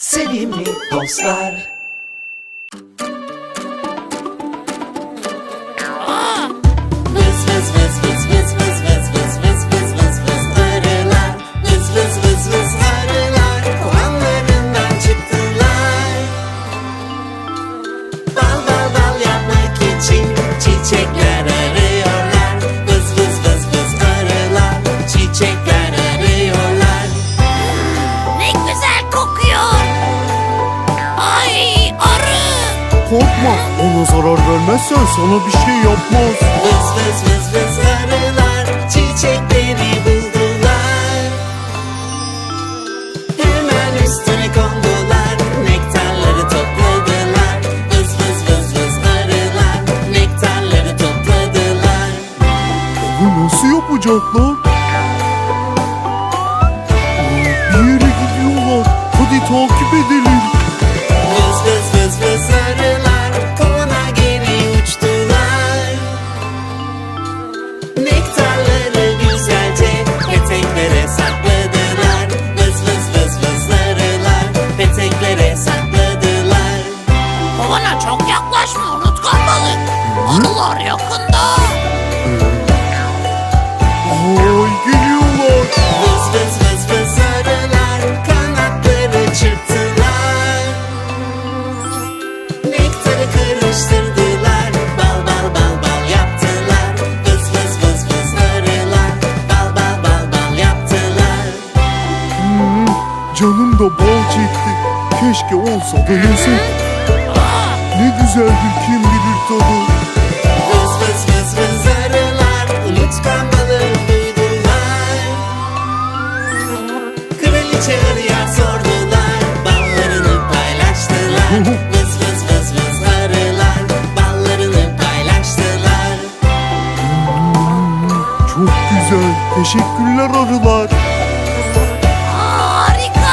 Sevimli dostlar Ona zarar vermezsen sana bir şey yapmaz. Arılar yakında. Ay geliyorlar. Vız vız vız vız arılar kanatları çırptılar Nektarı karıştırdılar bal bal bal bal yaptılar Vız vız vız vız arılar bal bal bal bal yaptılar Hmm, canım da bal çekti. Keşke olsa da yesek. Balığı duydular Kraliçe sordular ballarını paylaştılar Vız vız vız vız arılar ballarını paylaştılar Çok güzel. Teşekkürler arılar. Harika.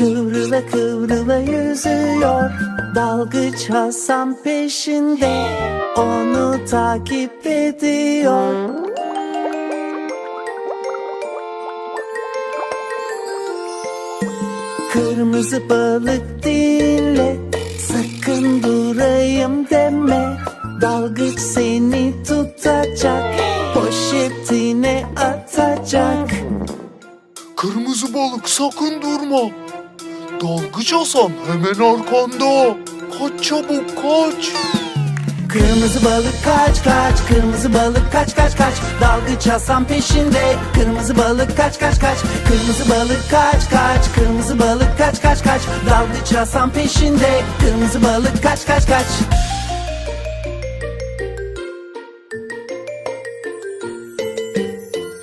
Kıvrıla kıvrıla yüzüyor Dalgıç Hasan peşinde. Onu takip ediyor. Kırmızı balık dinle Sakın durayım deme. Dalgıç seni tutacak Poşetine atacak. Kırmızı balık sakın durma. Dalgıç Hasan hemen arkanda. Kaç çabuk kaç. Kırmızı balık kaç kaç. Kırmızı balık kaç kaç kaç. Dalgıç Hasan peşinde. Kırmızı balık kaç kaç kaç. Kırmızı balık kaç kaç. Kırmızı balık kaç kaç kaç. Dalgıç Hasan peşinde. Kırmızı balık kaç kaç kaç.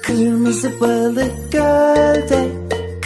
Kırmızı balık gölde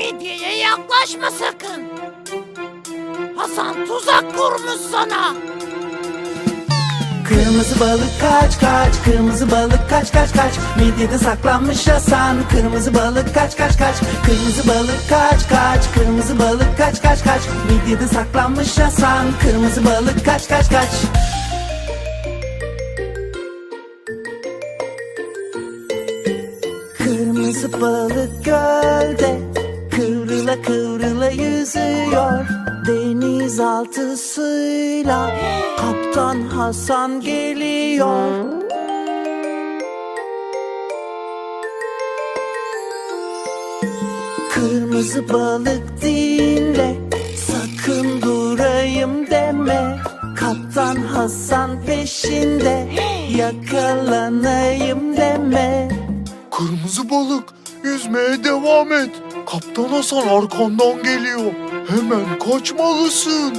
Midyeye yaklaşma sakın. Hasan tuzak kurmuş sana. Kırmızı balık kaç kaç Kırmızı balık kaç kaç kaç. Midyede saklanmış Hasan. Kırmızı balık kaç kaç kaç. Kırmızı balık kaç kaç Kırmızı balık kaç kaç kaç. Midyede saklanmış Hasan. Kırmızı balık kaç kaç kaç. Kırmızı balık gölde yüzüyor Denizaltı suyla Kaptan Hasan geliyor. Kırmızı balık dinle Sakın durayım deme. Kaptan Hasan peşinde Yakalanayım deme. Kırmızı balık yüzmeye devam et. Kaptan Hasan arkandan geliyor. Hemen kaçmalısın.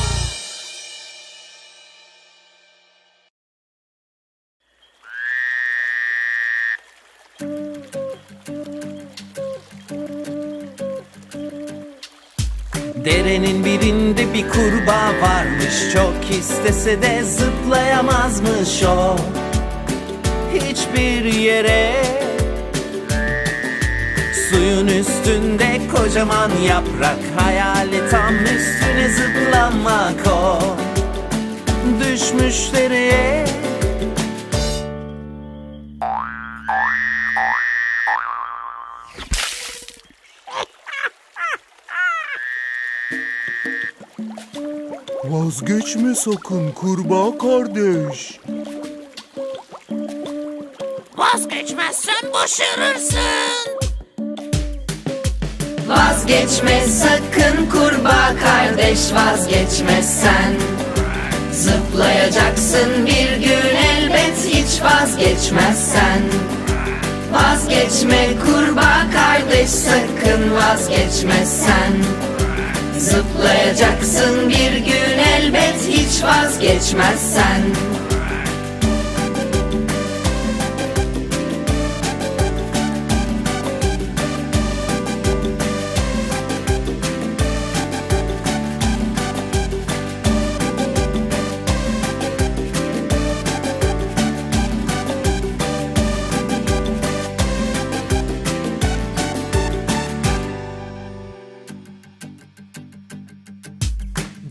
Derenin birinde bir kurbağa varmış. Çok istese de zıplayamazmış o. Hiçbir yere. Suyun üstünde kocaman yaprak. Hayali tam üstüne zıplamak o. Düşmüş dereye Sakın kurbağa kardeş. Vazgeçmezsen başarırsın. Vazgeçme sakın kurbağa kardeş vazgeçmezsen Zıplayacaksın bir gün elbet hiç vazgeçmezsen Vazgeçme kurbağa kardeş sakın vazgeçmezsen Zıplayacaksın bir gün elbet hiç vazgeçmezsen.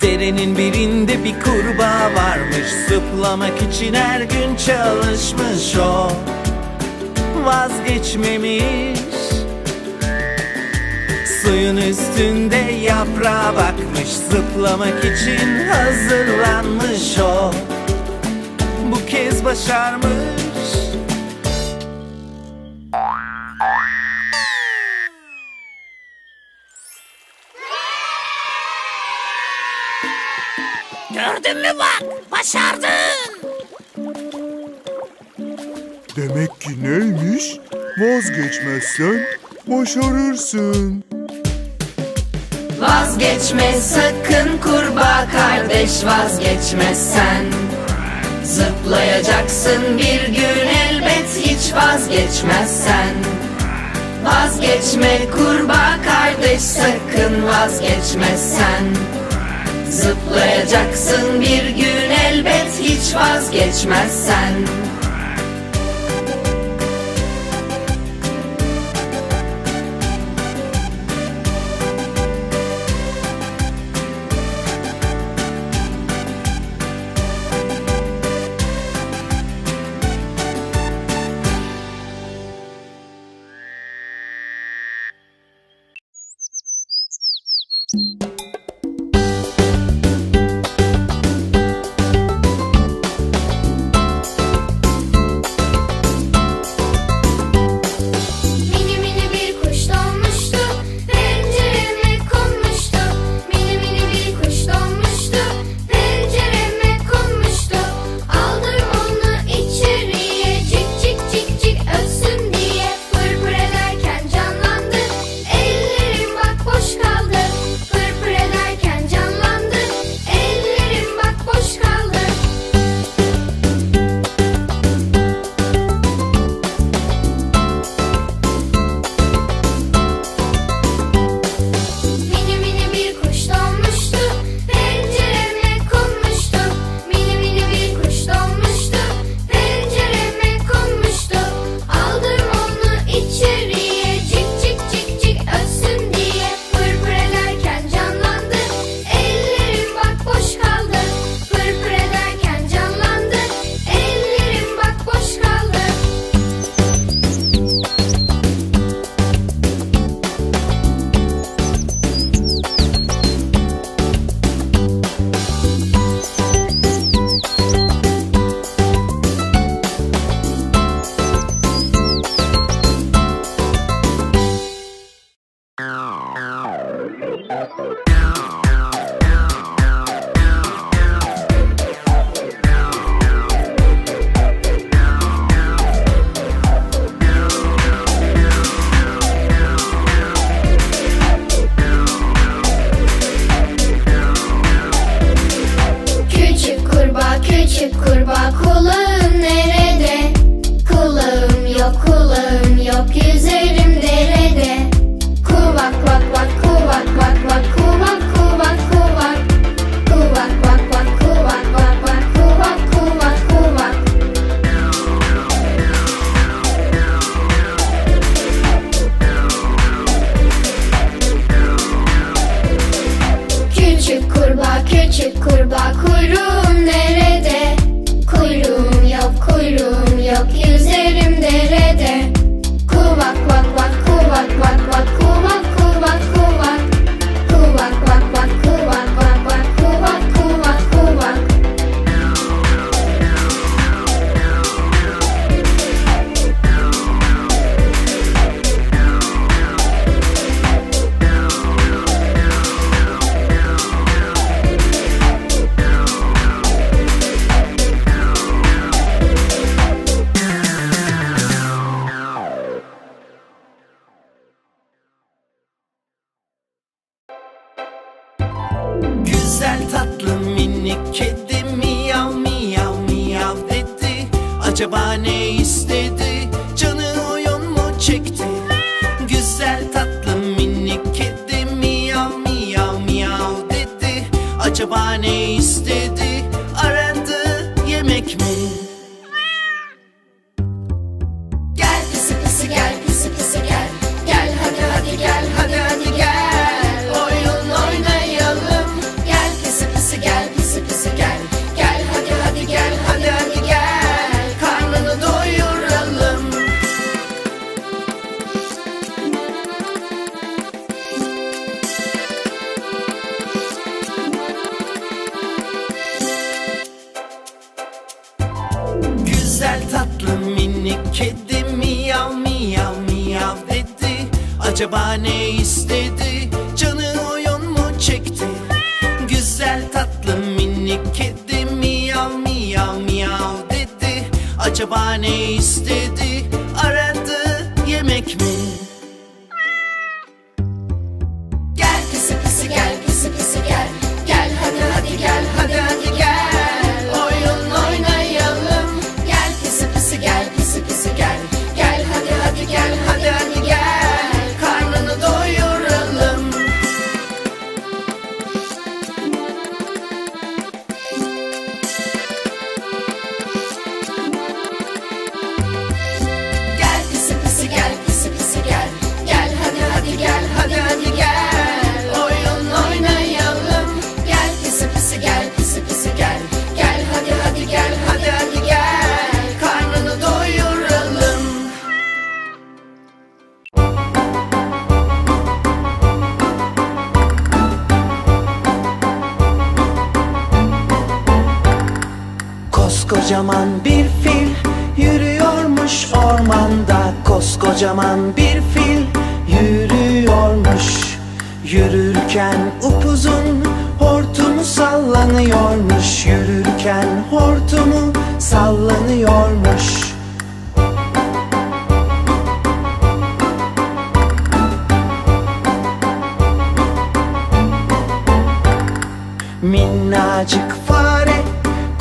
Derenin birinde bir kurbağa varmış. Zıplamak için her gün çalışmış o. Vazgeçmemiş. Suyun üstünde yaprağa bakmış. Zıplamak için hazırlanmış o. Bu kez başarmış Gördün mü bak? Başardın. Demek ki neymiş? Vazgeçmezsen başarırsın. Vazgeçme sakın kurbağa kardeş vazgeçmezsen Zıplayacaksın bir gün elbet hiç vazgeçmezsen Vazgeçme kurbağa kardeş sakın vazgeçmezsen Zıplayacaksın bir gün elbet hiç vazgeçmezsen minik kedi miyav miyav miyav dedi. Acaba ne istedi? Canı oyun mu çekti? Güzel tatlı minik kedi miyav miyav miyav dedi. Acaba ne istedi? gel hadi. Koskocaman bir fil yürüyormuş ormanda. Koskocaman bir fil yürüyormuş. Yürürken upuzun hortumu sallanıyormuş. Yürürken hortumu sallanıyormuş. Minnacık fare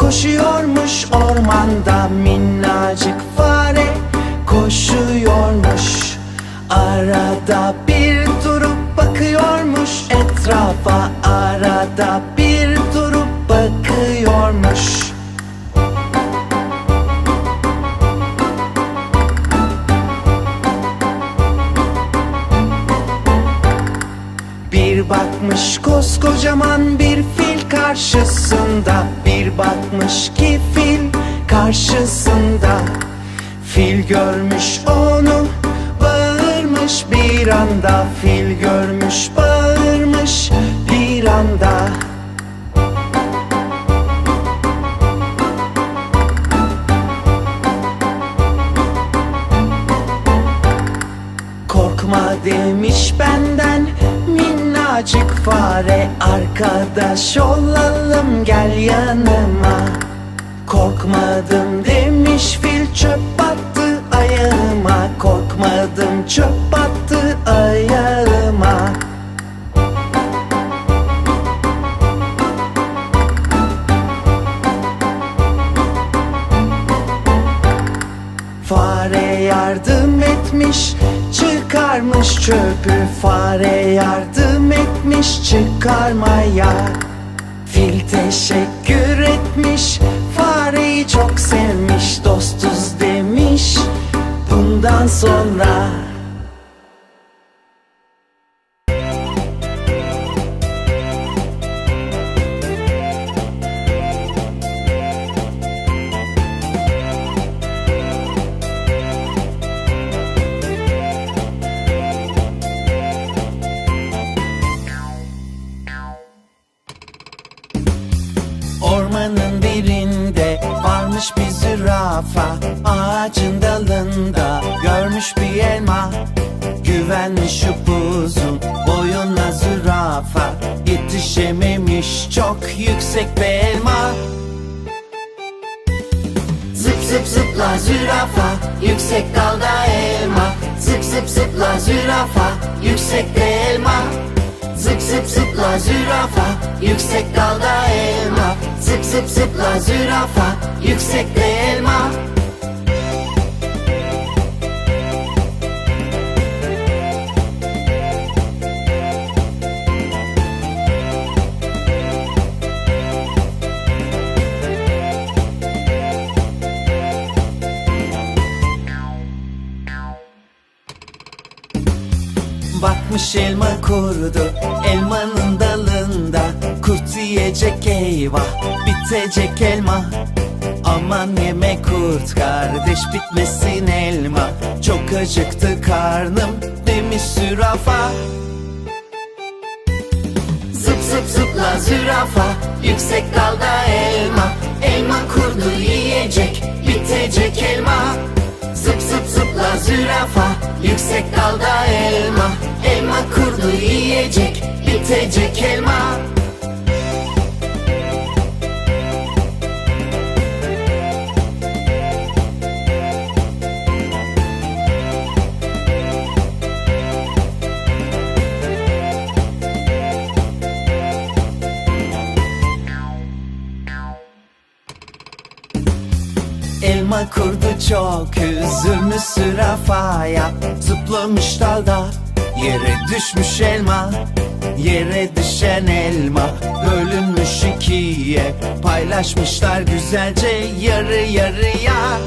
Koşuyormuş ormanda minnacık fare Koşuyormuş. Arada bir durup bakıyormuş etrafa Arada bir durup bakıyormuş. Aşk koskocaman bir fil karşısında Bir bakmış ki fil karşısında. Fil görmüş onu bağırmış bir anda. Fil görmüş bağırmış bir anda. Fare Arkadaş olalım gel yanıma. Korkmadım demiş fil çöp battı ayağıma. Korkmadım çöp Fare yardım etmiş çıkarmış çöpü. Fare yardım etmiş çıkarmaya Fil teşekkür etmiş. Fareyi çok sevmiş Dostuz demiş. Bundan sonra varmış bir zürafa Ağacın dalında görmüş bir elma. Güvenmiş upuzun boyuna zürafa Yetişememiş çok yüksek bir elma. Zıp zıp zıpla zürafa yüksek dalda elma. Zıp zıp zıpla zürafa yüksekte elma. Zıp zıp zıpla zürafa yüksek dalda elma Zıp zıp zıpla zürafa yüksekte elma. Bakmış elma kurudu elmanın dalında Kurt yiyecek eyvah bitecek elma. Aman yeme kurt kardeş bitmesin elma. Çok acıktı karnım demiş zürafa. Zıp zıp zıpla zürafa Yüksek dalda elma. Elma kurdu yiyecek Bitecek elma. Zıp zıp zıpla zürafa Yüksek dalda elma. Elma kurdu yiyecek Bitecek elma Elma kurdu çok üzülmüş zürafaya Zıplamış dalda yere düşmüş elma. Yere düşen elma bölünmüş ikiye. Paylaşmışlar güzelce yarı yarıya